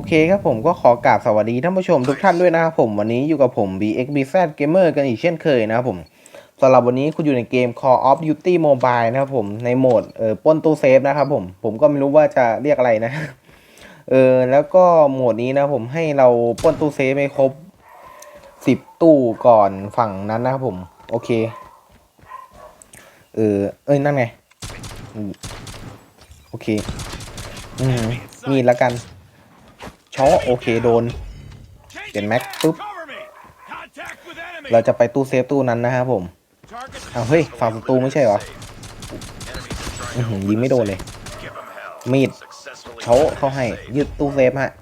โอเคครับผมก็ขอกราบสวัสดีท่านผู้ชมทุกท่านด้วยนะครับผมวันนี้อยู่กับผม BXBZ Gamer กันอีกเช่นเคยนะครับผมสำหรับวันนี้คุณอยู่ในเกม Call of Duty Mobile นะครับผมในโหมดเออป้นตู้เซฟนะครับผมผมก็ไม่รู้ว่าจะเรียกอะไรนะเออแล้วก็โหมดนี้นะผมให้เราป้นตู้เซฟให้ครบสิบตู้ก่อนฝั่งนั้นนะครับผมโอเคเออเอ้ยนั่นไงโอเค อืมมีแล้วกัน ช็อโอเคโดน เปลี่ยนแม็กปุ๊บ เราจะไปตู้เซฟตู้นั้นนะครับผมเอาเฮ้ยฝั่งตรูไม่ใช่เหรอืยิงไม่โดนเลย มีดเขาเขาให้ยึดตู้เซฟฮะ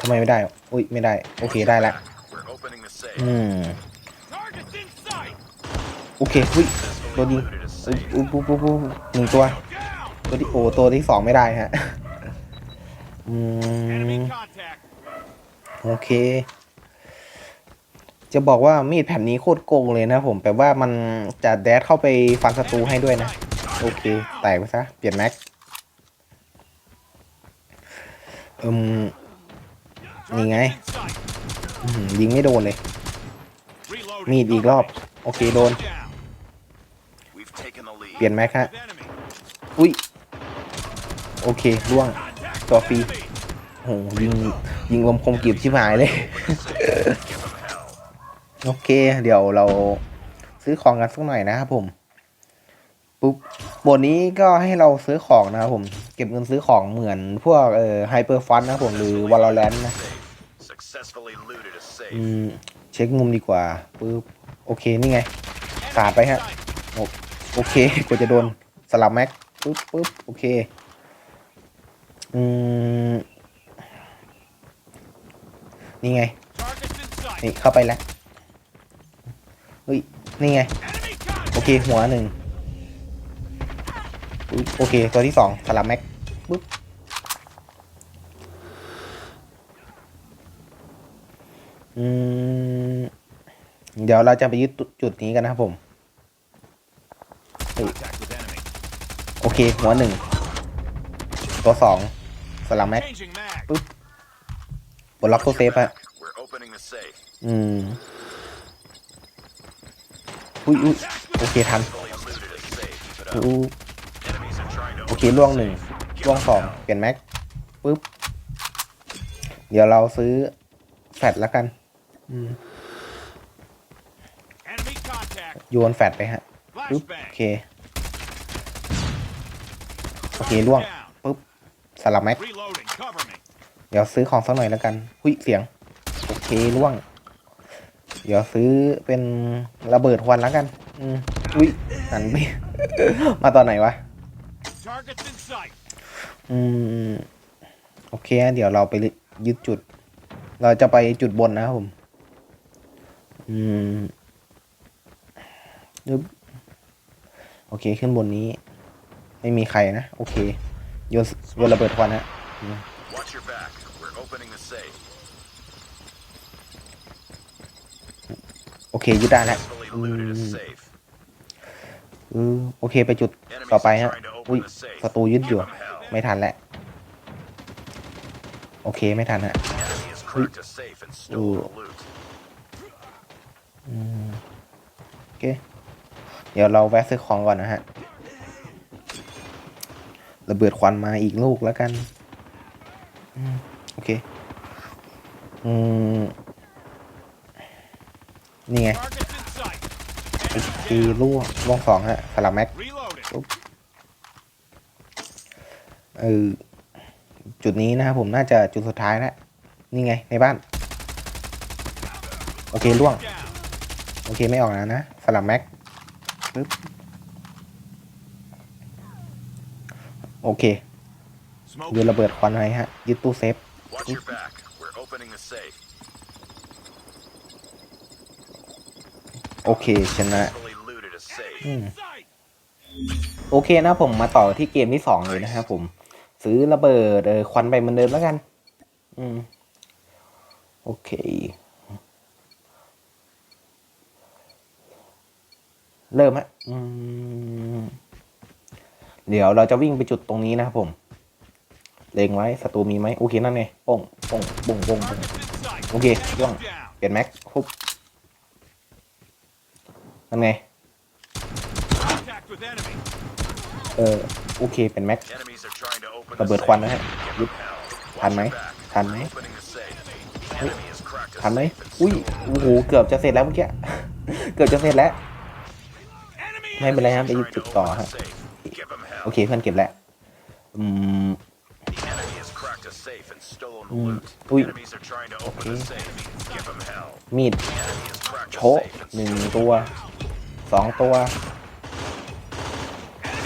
ทำไมไม่ได้ อุ้ยไม่ได้ โอเคได้ละอืมโอเคอุ้ยโดนยิงอุ้ยอุ้ยปุ๊บปุ๊บปุ๊บหนึ่งตัว ตัวที่โอ้ตัวที่สองไม่ได้ฮะ อืมโอเค จะบอกว่ามีดแผ่นนี้โคตรโกงเลยนะผมแปลว่ามันจะแดดเข้าไปฟันศัตรูให้ด้วยนะ โอเค แตกไปซะ เปลี่ยนแม็กอืมนี่ไง ยิงไม่โดนเลย มีดอีกรอบ โอเคโดน เปลี่ยนแม็กฮะ อุ้ย โอเคล่วง ตัวฟรีโหยิงยิงลมคมกรีบชิบหายเลย โอเค เดี๋ยวเราซื้อของกันสักหน่อยนะครับผมปุ๊บบทนี้ก็ให้เราซื้อของนะครับผม เก็บเงินซื้อของเหมือนพวกเอ่อไฮเปอร์ฟันนะครับผมหรือวอลเลนนะอืมเช็คมุมดีกว่าปุ๊บโอเคนี่ไงสาดไปฮะโอโอเคกว่าจะโดนสลับแม็กปุ๊บปุ๊บโอเค อืมนี่ไง นี่เข้าไปแล้วเฮ้ย นี่ไง โอเค หัวหนึ่ง โอเค ตัวที่สองสลับแม็กปุ๊บอืมเดี๋ยวเราจะไปยึดจุดนี้กันนะครับผม โอเค หัวหนึ่ง ตัวสอง สลับแม็กปลดล็อกตัวเซฟอะอืม อุ้ยอุ้ยโอเคทันอุ้ยโอเคล่วงหนึ่งล่วงสองเปลี่ยนแม็กปุ๊บ เดี๋ยวเราซื้อแฟดแล้วกัน อืมโยนแฟดไปฮะปุ๊บ โอเค โอเคล่วงปุ๊บ สลับแม็กเดี๋ยวซื้อของสักหน่อยแล้วกันหุยเสียง โอเคล่วง เดี๋ยวซื้อเป็นระเบิดควันแล้วกัน อืมอุ้ยหันไป มาตอนไหนวะ อืม โอเค เดี๋ยวเราไปยึดจุด เราจะไปจุดบนนะครับผม อืมยึบโอเค ขึ้นบนนี้ ไม่มีใครนะ โอเค โยนโยนระเบิดควันฮะ Watch your back. We're opening the safe. โอเคยึดได้แล้ว Successfully looted a safe. อือโอเคไปจุดต่อ Enemies ไป are ฮะ trying to อุ้ย open the safe. ศัตรูยึดอยู่ Give 'em hell. ไม่ทันแล้ว โอเคไม่ทันฮะ Enemy has cracked a safe and stolen the loot. โอเค เดี๋ยวเราแวะซื้อของก่อนนะฮะ ระเบิดควันมาอีกลูกแล้วกันอืมโอเค อืม นี่ไงอีลูกล่วงสองฮะ สลับแม็กเออจุดนี้นะครับผมน่าจะจุดสุดท้ายแล้ว นี่ไง ในบ้าน โอเคล่วง โอเคไม่ออกแล้วนะ สลับแม็กปึ๊บ โอเคโยนระเบิดควันไว้ฮะยึดตู้เซฟ Watch your back. We're opening the safe. โอเคชนะ Successfully looted a safe. อืมโอเคนะผมมาต่อที่เกมที่สองเลยนะครับผม ซื้อระเบิดเออควันไปเหมือนเดิมแล้วกัน อืม โอเคเริ่มฮะอืม เดี๋ยวเราจะวิ่งไปจุดตรงนี้นะครับผม เล็งไว้ศัตรูมีไหมโอเคนั่นไงป้งป้งป้งป้งป้งโอเคล่วงเปลี่ยนแม็กปุ๊บนั่นไงเออโอเคเป็นแม็กระเบิดควันนะฮะยึดทันไหมทันไหมทันไหมอุ้ยโอ้โหเกือบจะเสร็จแล้วเมื่อกี้เกือบจะเสร็จแล้วไม่เป็นไรครับไป are ยึด trying จุดต่อฮะ the safe. Give them hell. โอเคเพื่อนเก็บแล้วอืมอุ้ยโอเคมีดโชะหนึ่งตัวสองตัว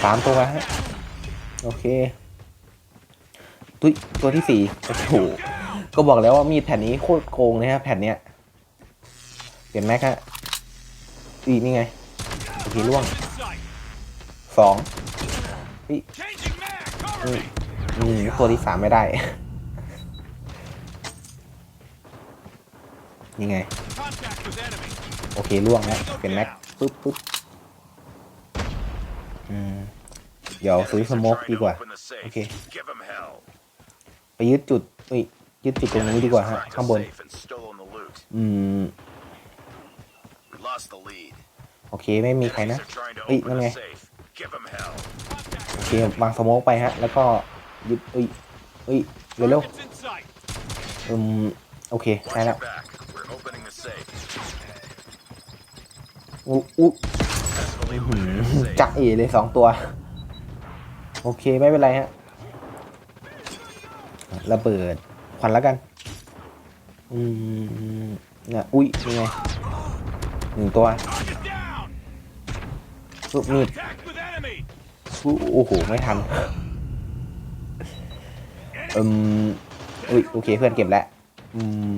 สามตัวฮะโอเคตุ้ยตัวที่สี่โอ้โหก็บอกแล้วว่ามีดแผ่นนี้โคตรโกงเลยฮะแผ่นเนี้ยเปลี่ยนแม็กฮะอีนี่ไงโอเคล่วงสอง พี่อืมตัวที่สามไม่ได้ ยังไง โอเคล่วงแล้วเป็นแม็กปึ๊บปึ๊บอืมเดี๋ยวซื้อสโมกดีกว่า โอเค ไปยึดจุดอุ้ยยึดจุดตรงนี้ดีกว่าฮะ ข้างบน อืม โอเค ไม่มีใครนะเฮ้ยนั่นไง โอเควางสโมกไปฮะ แล้วก็ยึดเอ้ยเอ้ยเร็วๆอืมโอเคได้แล้วอู้อู้จักเอเลยสองตัว โอเคไม่เป็นไรฮะระเบิดควันแล้วกัน อืมเนี่ยอุ้ยนี่ไงหนึ่งตัว Target down. ลูกมีด โอ้โห ไม่ทันอืมอุ้ยโอเคเพื่อนเก็บแล้วอืม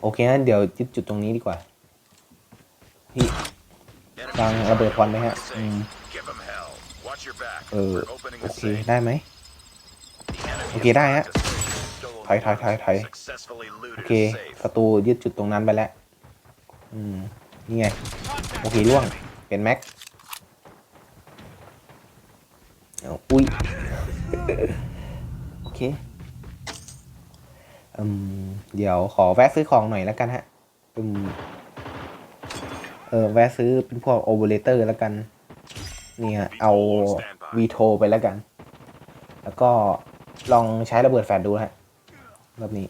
โอเคงั้นเดี๋ยวยึดจุดตรงนี้ดีกว่าพี่วางระเบิดควันไหมฮะอืมเออโอเคได้ไหมโอเคได้ฮะถอยถอยถอยถอยโอเคประตูยึดจุดตรงนั้นไปแล้วอืมนี่ไงโอเคล่วง เป็นแม็กเอาอุ้ย โอเคอืมเดี๋ยวขอแวะซื้อของหน่อยแล้วกันฮะอืมเออแวะซื้อเป็นพวกโอเวอเรเตอร์แล้วกัน เนี่ย เอาวีโทไปแล้วกัน แล้วก็ลองใช้ระเบิดแฟลชดูฮะรอบนี้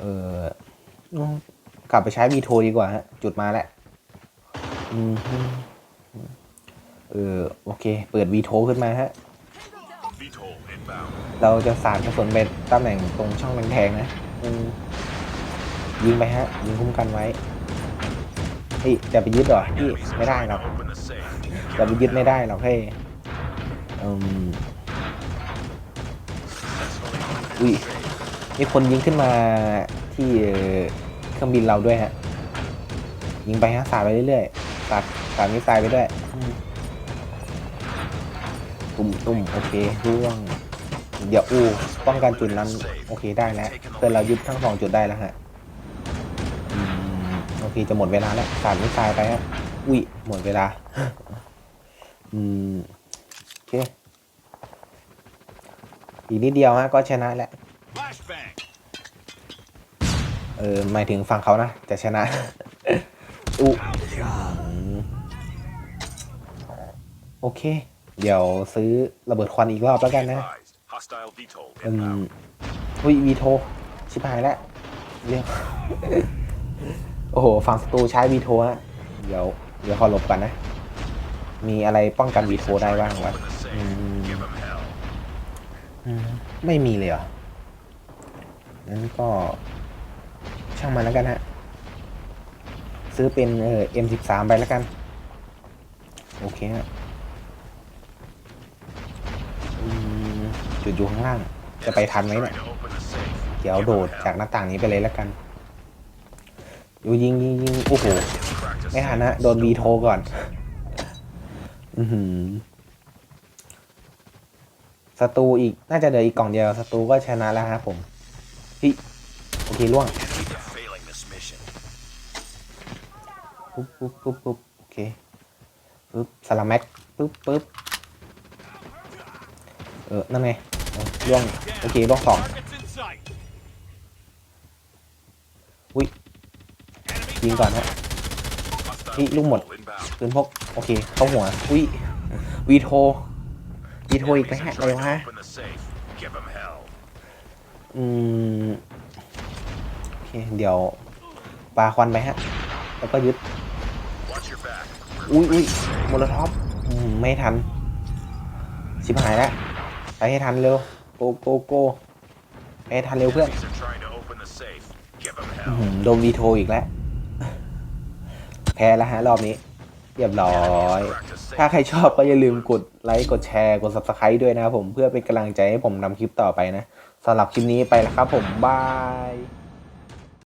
เออ กลับไปใช้วีโทดีกว่าฮะ จุดมาแล้วเออโอเค เปิดวีโทขึ้นมาฮะ เราจะสาดกระสุนไปตำแหน่งตรงช่องแดงๆนะยิงไปฮะ ยิงคุ้มกันไว้เฮ้ยจะไปยึดหรอพี่ไม่ได้หรอกจะไปยึดไม่ได้หรอกเฮ้ยอืม Successfully looted อุ้ยมีคนยิงขึ้นมาที่ รื่องบินเราด้วยฮะ ยิงไปฮะสาดไปเรื่อยๆสาดสาดมิสไซล์ไปด้วย ตุ่มตุ่มโอเคร่วง เดี๋ยวอู้ป้องกันจุดนั้น โอเคได้แล้วเพื่อนเรายึดทั้งสองจุดได้แล้วฮะโอเคจะหมดเวลาแล้วสาดมิสไซล์ไปฮะอุ้ยหมดเวลา อืมโอเคอีกนิดเดียวฮะก็ชนะแล้ว ออหมายถึงฝั่งเขานะ จะชนะอุโอเค เดี๋ยวซื้อระเบิดควันอีกรอบแล้วกันนะอืมอุ้ยวีโท ชิบหายแล้วเรียกโอ้โห ฝั่งศัตรูใช้วีโทฮะเดี๋ยว เดี๋ยวขอหลบกันนะ มีอะไรป้องกันวีโทได้บ้างวะไม่มีเลยเหรองั้นก็ ช่างมันแล้วกันฮะ ซื้อเป็นเอ่อ M13 ไปแล้วกัน โอเคฮะจุดอยู่ข้างล่าง จะไปทันไหมเนี่ยเดี๋ยวโดดจากหน้าต่างนี้ไปเลยแล้วกันอยู่ยิงยิงยิงโอ้โห ไม่ทันนะ โดนบีโทก่อน อือหือศัตรูอีก น่าจะเหลืออีกกล่องเดียวศัตรูก็ชนะแล้วครับผมพี่โอเคล่วง Enemies are failing this mission. ปุ๊บปุ๊บปุ๊บปุ๊บโอเคปุ๊บสลัมแม็กปึ๊บปึ๊บเออ นั่นไงล่วงโอเคล่วงสองอุ้ยยิงก่อนฮะ Hostile Ý, lúc một. VTOL inbound. ปืนพกโอเค เข้าหัวอุ้ยวีโทวีโทอีก Enemies แล้ว are อะไรวะอืมโอเค เดี๋ยวปลาควันไปฮะ แล้วก็ยึด อุ้ยอุ้ยโมโลท็อปไม่ทันชิบหายแล้วไปให้ทันเร็วโกโกโกไปให้ทันเร็วเพื่อนโดนวีโทอีกแล้ว แพ้แล้วฮะรอบนี้ เรียบร้อย ถ้าใครชอบก็อย่าลืมกดไลค์กดแชร์กด subscribe ด้วยนะครับผมเพื่อเป็นกำลังใจให้ผมนำคลิปต่อไปนะสำหรับคลิปนี้ไปแล้วครับผมบาย